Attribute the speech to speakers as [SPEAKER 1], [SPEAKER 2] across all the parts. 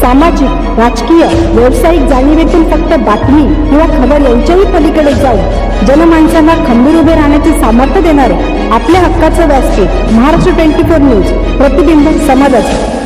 [SPEAKER 1] सामाजिक राजकीय व्यावसायिक जाणीवेतून फक्त बातमी किंवा खबर यांच्याही पलीकडे जाऊन जनमानसांना खंबीर उभे राहण्याचे सामर्थ्य देणारे आपल्या हक्काचं व्यासपीठ महाराष्ट्र ट्वेंटी फोर न्यूज प्रतिबिंब समाजाचे.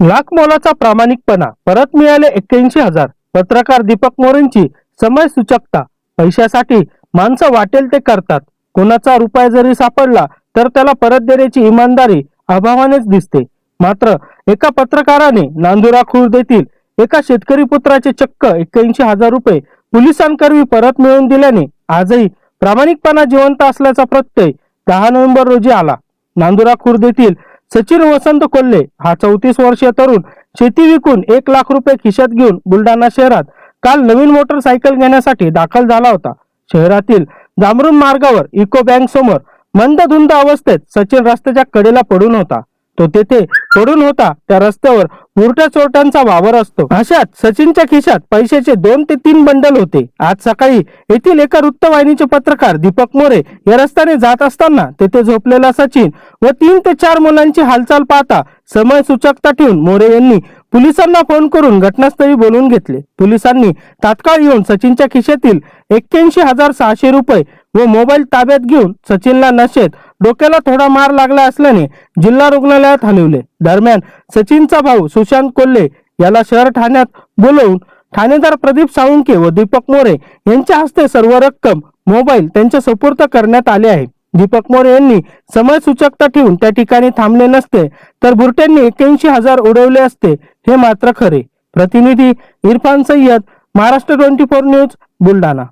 [SPEAKER 2] लाख मोलाचा प्रामाणिकपणा परत मिळाले एक्क्याऐंशी हजार. पत्रकार दीपक मोरेंची समय सूचकता पैशासाठी माणसं वाटेल ते करतात. कोणाचा रुपया जरी सापडला तर त्याला परत देण्याची इमानदारी अभावानेच दिसते. मात्र एका पत्रकाराने नांदुरा खुर्द येथील एका शेतकरी पुत्राचे चक्क एक्क्याऐंशी हजार रुपये पोलिसांकरवी परत मिळवून दिल्याने आजही प्रामाणिकपणा जिवंत असल्याचा प्रत्यय दहा नोव्हेंबर रोजी आला. नांदुरा खुर्द येथील सचिन वसंत कोल्हे हा चौतीस वर्षीय तरुण शेती विकून एक लाख रुपये खिशात घेऊन बुलढाणा शहरात काल नवीन मोटरसायकल घेण्यासाठी दाखल झाला होता. शहरातील जांभरून मार्गावर इको बँक समोर मंदधुंद अवस्थेत सचिन रस्त्याच्या कडेला पडून होता. तो तेथे पडून होता. त्या रस्त्यावर मुरट्या चोरट्यांचा वावर असतो. अशात सचिनच्या खिशात पैशाचे दोन ते तीन बंडल होते. आज सकाळी येथील एका वृत्तवाहिनीचे पत्रकार दीपक मोरे या रस्त्याने जात असताना तेथे झोपलेला सचिन व तीन ते चार मुलांची हालचाल पाहता समय सूचकता ठेवून मोरे यांनी पोलिसांना फोन करून घटनास्थळी बोलवून घेतले. पोलिसांनी तात्काळ येऊन सचिनच्या खिशातील एक्क्याऐंशी हजार सहाशे रुपये व मोबाईल ताब्यात घेऊन सचिनला नशेत डोक्याला थोडा मार लागला असल्याने जिल्हा रुग्णालयात हलवले. दरम्यान सचिनचा भाऊ सुशांत कोल्हे याला शहर ठाण्यात बोलवून ठाणेदार प्रदीप साळुंके व दीपक मोरे यांच्या हस्ते सर्व रक्कम मोबाईल त्यांच्या सुपूर्द करण्यात आले आहे. दीपक मोरे यांनी समय सूचकता ठेवून त्या ठिकाणी थांबले नसते तर बुरट्यांनी एक्क्याऐंशी हजार उडवले असते हे मात्र खरे. प्रतिनिधी Irfan Sayyad Maharashtra twenty four news Buldhana.